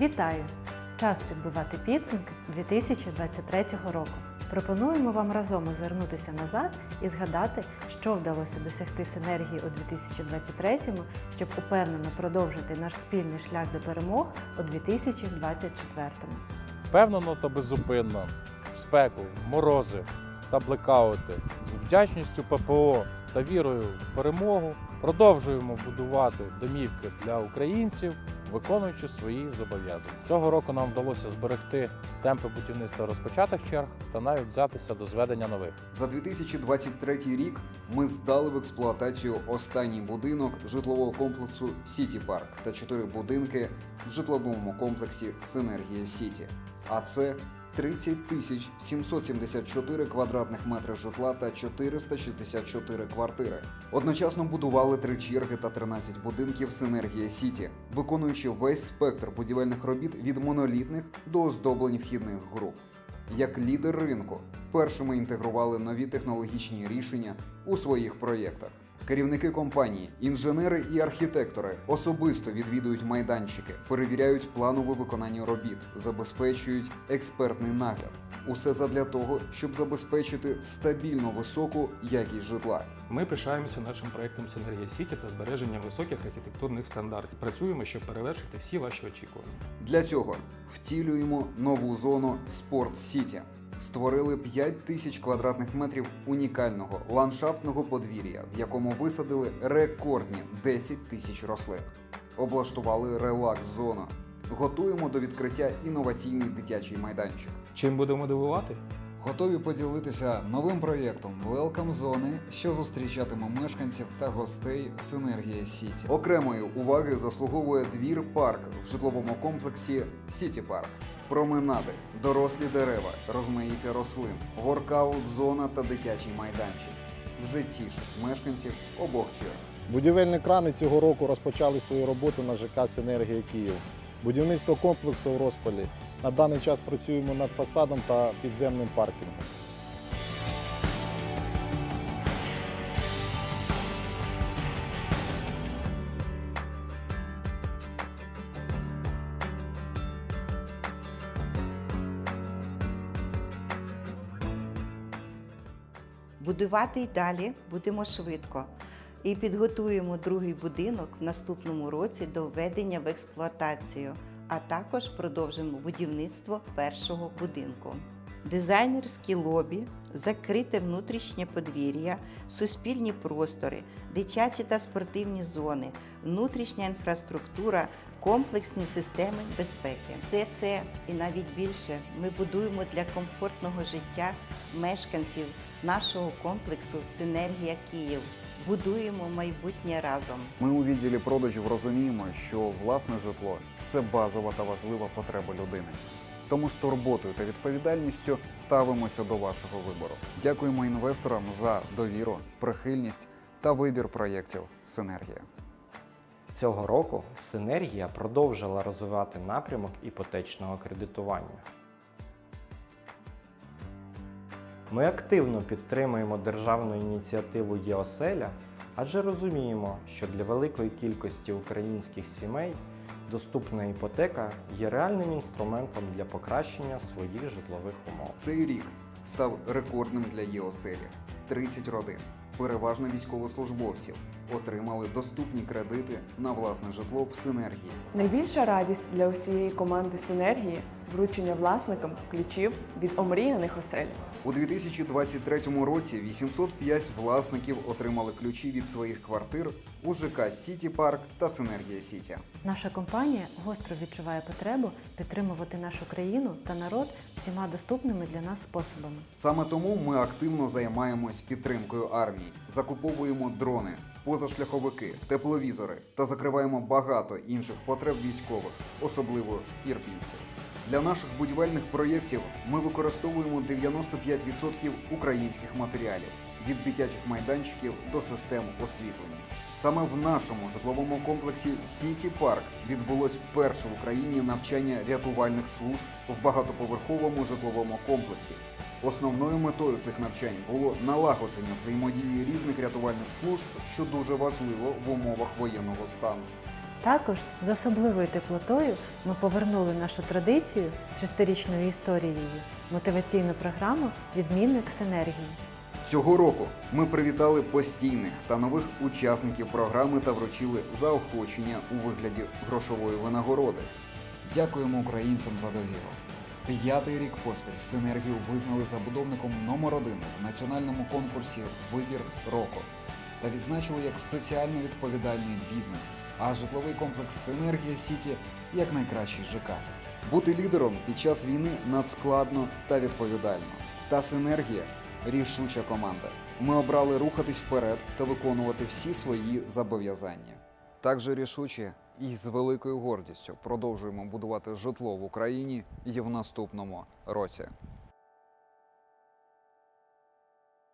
Вітаю! Час підбивати підсумки 2023 року. Пропонуємо вам разом озирнутися назад і згадати, що вдалося досягти синергії у 2023-му, щоб упевнено продовжити наш спільний шлях до перемог у 2024-му. Впевнено та беззупинно, в спеку, в морози та блекаути, з вдячністю ППО та вірою в перемогу продовжуємо будувати домівки для українців, виконуючи свої зобов'язання. Цього року нам вдалося зберегти темпи будівництва розпочатих черг та навіть взятися до зведення нових. За 2023 рік ми здали в експлуатацію останній будинок житлового комплексу Сіті Парк та чотири будинки в житловому комплексі Синергія Сіті. А це 30 тисяч 774 квадратних метри житла та 464 квартири. Одночасно будували три черги та 13 будинків Синергія Сіті, виконуючи весь спектр будівельних робіт від монолітних до оздоблень вхідних груп. Як лідер ринку, першими інтегрували нові технологічні рішення у своїх проєктах. Керівники компанії, інженери і архітектори особисто відвідують майданчики, перевіряють планове виконання робіт, забезпечують експертний нагляд. Усе задля того, щоб забезпечити стабільно високу якість житла. Ми пишаємося нашим проектом Синергія Сіті та збереженням високих архітектурних стандартів. Працюємо, щоб перевершити всі ваші очікування. Для цього втілюємо нову зону Спорт Сіті. Створили 5 тисяч квадратних метрів унікального ландшафтного подвір'я, в якому висадили рекордні 10 тисяч рослин. Облаштували релакс-зону. Готуємо до відкриття інноваційний дитячий майданчик. Чим будемо дивувати? Готові поділитися новим проєктом Welcome Зони, що зустрічатиме мешканців та гостей Синергія Сіті. Окремої уваги заслуговує двір парк в житловому комплексі Сіті Парк. Променади, дорослі дерева, розмаїття рослин, воркаут зона та дитячий майданчик. Вже тішить мешканців обох черг. Будівельні крани цього року розпочали свою роботу на ЖК Синергія Київ. Будівництво комплексу в розпалі. На даний час працюємо над фасадом та підземним паркінгом. Будувати й далі будемо швидко і підготуємо другий будинок в наступному році до введення в експлуатацію, а також продовжимо будівництво першого будинку. Дизайнерські лобі, закрите внутрішнє подвір'я, суспільні простори, дитячі та спортивні зони, внутрішня інфраструктура, комплексні системи безпеки. Все це і навіть більше ми будуємо для комфортного життя мешканців нашого комплексу Синергія Київ. Будуємо майбутнє разом. Ми у відділі продажів розуміємо, що власне житло це базова та важлива потреба людини. Тому з турботою та відповідальністю ставимося до вашого вибору. Дякуємо інвесторам за довіру, прихильність та вибір проєктів Синергія. Цього року Синергія продовжила розвивати напрямок іпотечного кредитування. Ми активно підтримуємо державну ініціативу ЄОСЕЛЯ, адже розуміємо, що для великої кількості українських сімей доступна іпотека є реальним інструментом для покращення своїх житлових умов. Цей рік став рекордним для ЄОСЕЛі. 30 родин, переважно військовослужбовців, отримали доступні кредити на власне житло в Синергії. Найбільша радість для усієї команди Синергії вручення власникам ключів від омріяних осель. У 2023 році 805 власників отримали ключі від своїх квартир у ЖК Сіті Парк та Синергія Сіті. Наша компанія гостро відчуває потребу підтримувати нашу країну та народ всіма доступними для нас способами. Саме тому ми активно займаємось підтримкою армії, закуповуємо дрони, позашляховики, тепловізори та закриваємо багато інших потреб військових, особливо ірпінців. Для наших будівельних проєктів ми використовуємо 95% українських матеріалів від дитячих майданчиків до систем освітлення. Саме в нашому житловому комплексі Сіті Парк відбулось перше в Україні навчання рятувальних служб в багатоповерховому житловому комплексі. Основною метою цих навчань було налагодження взаємодії різних рятувальних служб, що дуже важливо в умовах воєнного стану. Також з особливою теплотою ми повернули нашу традицію з шестирічною історією мотиваційну програму Відмінник синергії. Цього року ми привітали постійних та нових учасників програми та вручили заохочення у вигляді грошової винагороди. Дякуємо українцям за довіру. П'ятий рік поспіль синергію визнали забудовником номер один в національному конкурсі Вибір року та відзначили як соціально відповідальний бізнес, а житловий комплекс Синергія Сіті як найкращий ЖК. Бути лідером під час війни надскладно та відповідально. Та синергія рішуча команда. Ми обрали рухатись вперед та виконувати всі свої зобов'язання. Так же рішуче і з великою гордістю продовжуємо будувати житло в Україні і в наступному році.